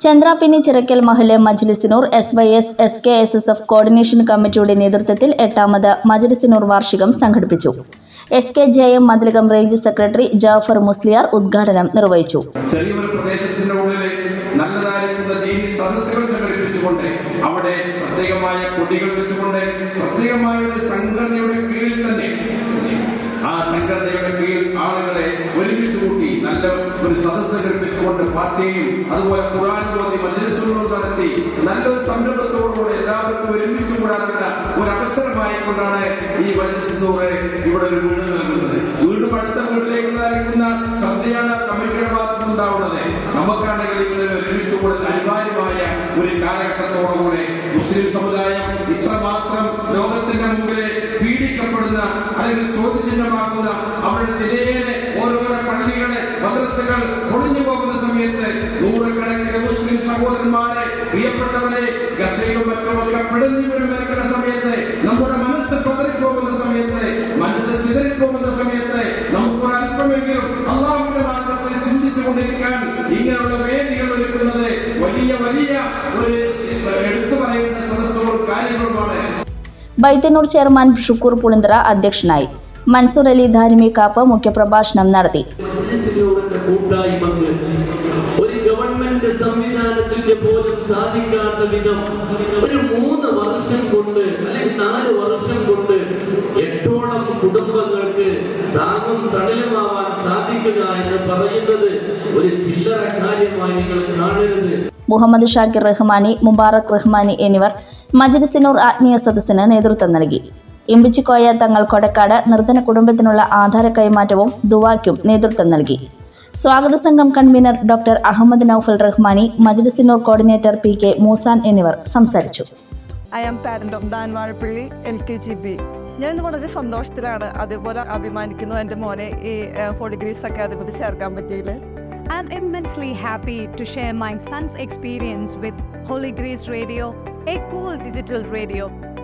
ചന്ദ്രാപിന്നി ചിറക്കൽ മഹല്ല് Majlisunnoor S Y S S K S S F coordination കമ്മിറ്റിയുടെ നേതൃത്വത്തിൽ എട്ടാമത് മജ്ലിസിനൂർ വാർഷികം സംഘടിപ്പിച്ചു. S K J M Mathilakam range secretary Jafar Musliyar ഉദ്ഘാടനം നിർവഹിച്ചു. ചെറിയൊരു പ്രദേശത്തിന്റെ ഉള്ളിൽ സദസ്സുകൾ അവിടെ ഒരു കീഴിൽ തന്നെ ആ ആളുകളെ ഒരുമിച്ച് കൂട്ടി നല്ല ഒരു സദസ്സ് സംഘടിപ്പിച്ചുകൊണ്ട് പാർട്ടിയും അതുപോലെ ഖുർആൻ ഓതി മജ്ലിസുകളും നടത്തി നല്ലൊരു സംരംഭത്തോടുകൂടെ എല്ലാവർക്കും ഒരുമിച്ച് കൂടാനുള്ള ഒരു അവസരമായി കൊണ്ടാണ് ഈ മജ്ലിസൂറ് ഇവിടെ ഒരു വീട് നൽകുന്നത്. വീട് അടുത്ത വീട്ടിലേക്ക് നൽകുന്ന ശ്രദ്ധയാണ് കമ്മിറ്റിയുടെ ഭാഗത്ത് ഉണ്ടാവുന്നത്. നമുക്കാണെങ്കിൽ ഇവിടെ ഒരുമിച്ച് കൂടുതൽ അനിവാര്യമായ ഒരു കാലഘട്ടത്തോടുകൂടെ മുസ്ലിം സമുദായം ഇത്രമാത്രം ലോകത്തിന്റെ മുമ്പിൽ പീഡിക്കപ്പെടുന്ന അല്ലെങ്കിൽ ചോദ്യചിഹ്നമാക്കുന്ന അവരുടെ നിലയിലെ മദ്രസകൾ ഒളിഞ്ഞു പോകുന്ന സമയത്ത് നൂറുകണക്കിന് മുസ്ലിം സഹോദരന്മാരെ പ്രിയപ്പെട്ടവരെ ഗസയിലും മറ്റുമൊക്കെ പിടഞ്ഞു വരുന്ന സമയത്ത് നമ്മുടെ മനസ്സ് പതറിപ്പോകുന്ന സമയത്ത് മനസ്സ് ചിതറിപ്പോകുന്ന സമയത്ത് നമുക്കൊരു അല്പമെങ്കിലും അള്ളാഹുവിന്റെ മാർഗത്തിൽ ചിന്തിച്ചു കൊണ്ടിരിക്കാൻ ഇങ്ങനെയുള്ള വേദികൾ ഒരുക്കുന്നത് വലിയ വലിയ ഒരു എടുത്തു പറയുന്ന സദസ്സുകളും കാര്യങ്ങളുമാണ്. ബൈത്തന്നൂർ ചെയർമാൻ ഷുക്കൂർ പുളിന്തറ അധ്യക്ഷനായി. മൻസൂർ അലി ധാരിമി കാപ്പ് മുഖ്യപ്രഭാഷണം നടത്തി. ഒരു ഗവൺമെന്റ് സംവിധാനത്തിന്റെ പോലും സാധിക്കാത്ത വിധം ഒരു മൂന്ന് വർഷം കൊണ്ട് അല്ലെങ്കിൽ നാല് വർഷം കൊണ്ട് എട്ടോളം കുടുംബങ്ങൾക്ക് താങ്ങും തണലുമാവാൻ സാധിക്കുക എന്ന് പറയുന്നത് ഒരു ചില്ലറ കാര്യമായി നിങ്ങൾ കാണരുത്. മുഹമ്മദ് ഷാക്കിർ റഹ്മാനി മുബാറക് റഹ്മാനി എന്നിവർ മജ്ലിസിനൂർ ആത്മീയ സദസ്സിന് നേതൃത്വം നൽകി. ഇമ്പിച്ചിക്കോയ തങ്ങൾ കൊടക്കാട് നിർധന കുടുംബത്തിനുള്ള ആധാര കൈമാറ്റവും ദുവാക്കും നേതൃത്വം നൽകി. സ്വാഗത സംഘം convener doctor Ahammed Noufal Rahmani Majlisunnoor coordinator P K Moosan എന്നിവർ സംസാരിച്ചു. I am parent of Dhan Vazhappally L K G B. ഞാൻ ഇന്ന് വളരെ സന്തോഷത്തിലാണ് അതേപോലെ അഭിമാനിക്കുന്നു എന്റെ മോനെ ഈ ഫോർ ഡിഗ്രീസ് അക്കാദമിയിൽ ചേർക്കാൻ പറ്റിയതിൽ I'm immensely happy to share my son's experience with holy Grace radio a cool digital radio.